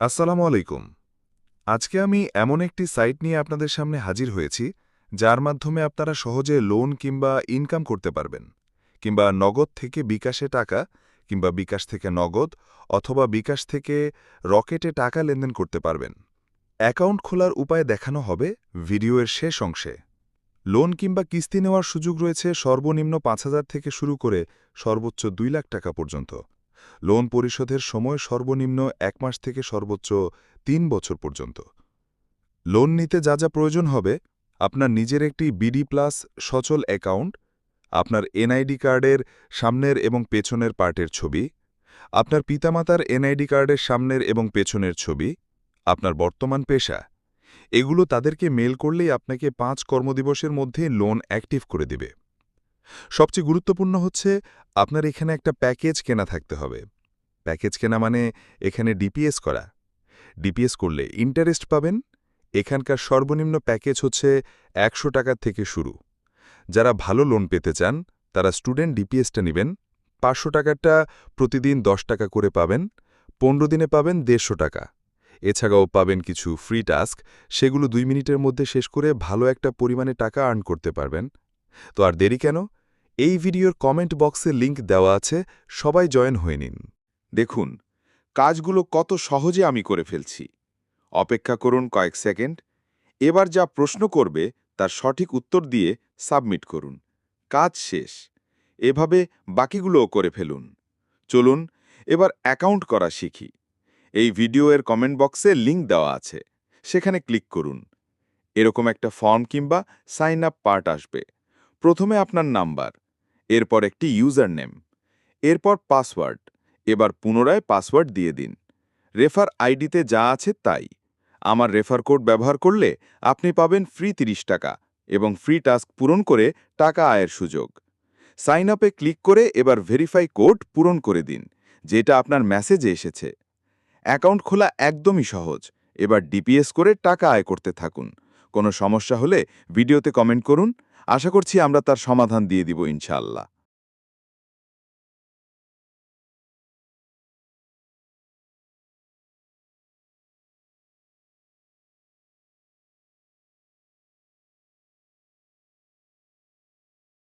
আসসালামু আলাইকুম। আজকে আমি এমন একটি সাইট নিয়ে আপনাদের সামনে হাজির হয়েছি, যার মাধ্যমে আপনারা সহজে লোন কিংবা ইনকাম করতে পারবেন, কিংবা নগদ থেকে বিকাশে টাকা, কিংবা বিকাশ থেকে নগদ অথবা বিকাশ থেকে রকেটে টাকা লেনদেন করতে পারবেন। অ্যাকাউন্ট খোলার উপায় দেখানো হবে ভিডিওর শেষ অংশে। লোন কিংবা কিস্তি নেওয়ার সুযোগ রয়েছে সর্বনিম্ন পাঁচ হাজার থেকে শুরু করে সর্বোচ্চ দুই লাখ টাকা পর্যন্ত। লোন পরিশোধের সময় সর্বনিম্ন এক মাস থেকে সর্বোচ্চ তিন বছর পর্যন্ত। লোন নিতে যা যা প্রয়োজন হবে, আপনার নিজের একটি বিডি প্লাস সচল অ্যাকাউন্ট আপনার এনআইডি কার্ডের সামনের এবং পেছনের পার্টের ছবি, আপনার পিতামাতার এনআইডি কার্ডের সামনের এবং পেছনের ছবি, আপনার বর্তমান পেশা। এগুলো তাদেরকে মেল করলেই আপনাকে পাঁচ কর্মদিবসের মধ্যে লোন অ্যাক্টিভ করে দিবে। সবচেয়ে গুরুত্বপূর্ণ হচ্ছে আপনার এখানে একটা প্যাকেজ কেনা থাকতে হবে। প্যাকেজ কেনা মানে এখানে ডিপিএস করা। ডিপিএস করলে ইন্টারেস্ট পাবেন। এখানকার সর্বনিম্ন প্যাকেজ হচ্ছে একশো টাকা থেকে শুরু। যারা ভালো লোন পেতে চান, তারা স্টুডেন্ট ডিপিএসটা নেবেন। পাঁচশো টাকাটা প্রতিদিন দশ টাকা করে পাবেন। পনেরো দিনে পাবেন দেড়শো টাকা। এছাড়াও পাবেন কিছু ফ্রি টাস্ক সেগুলো দুই মিনিটের মধ্যে শেষ করে ভালো একটা পরিমাণে টাকা আর্ন করতে পারবেন। তো আর দেরি কেন? এই ভিডিওর কমেন্ট বক্সে লিংক দেওয়া আছে, সবাই জয়েন হয়ে নিন। দেখুন, কাজগুলো কত সহজে আমি করে ফেলছি। অপেক্ষা করুন কয়েক সেকেন্ড, এবার যা প্রশ্ন করবে তার সঠিক উত্তর দিয়ে সাবমিট করুন। কাজ শেষ, এভাবে বাকিগুলোও করে ফেলুন। চলুন, এবার অ্যাকাউন্ট করা শিখি। এই ভিডিওর কমেন্ট বক্সে লিংক দেওয়া আছে, সেখানে ক্লিক করুন। এরকম একটা ফর্ম কিংবা সাইন আপ পার্ট আসবে। প্রথমে আপনার নাম্বার এরপর একটি ইউজার নেম এরপর পাসওয়ার্ড, এবার পুনরায় পাসওয়ার্ড দিয়ে দিন। রেফার আইডিতে যা আছে তাই। আমার রেফার কোড ব্যবহার করলে আপনি পাবেন ফ্রি 30 টাকা এবং ফ্রি টাস্ক পূরণ করে টাকা আয়ের সুযোগ। সাইন আপে ক্লিক করে এবার ভেরিফাই কোড পূরণ করে দিন, যেটা আপনার মেসেজে এসেছে। অ্যাকাউন্ট খোলা একদমই সহজ। এবার ডিপিএস করে টাকা আয় করতে থাকুন। কোনো সমস্যা হলে ভিডিওতে কমেন্ট করুন। আশা করছি আমরা তার সমাধান দিয়ে দিব ইনশাআল্লাহ।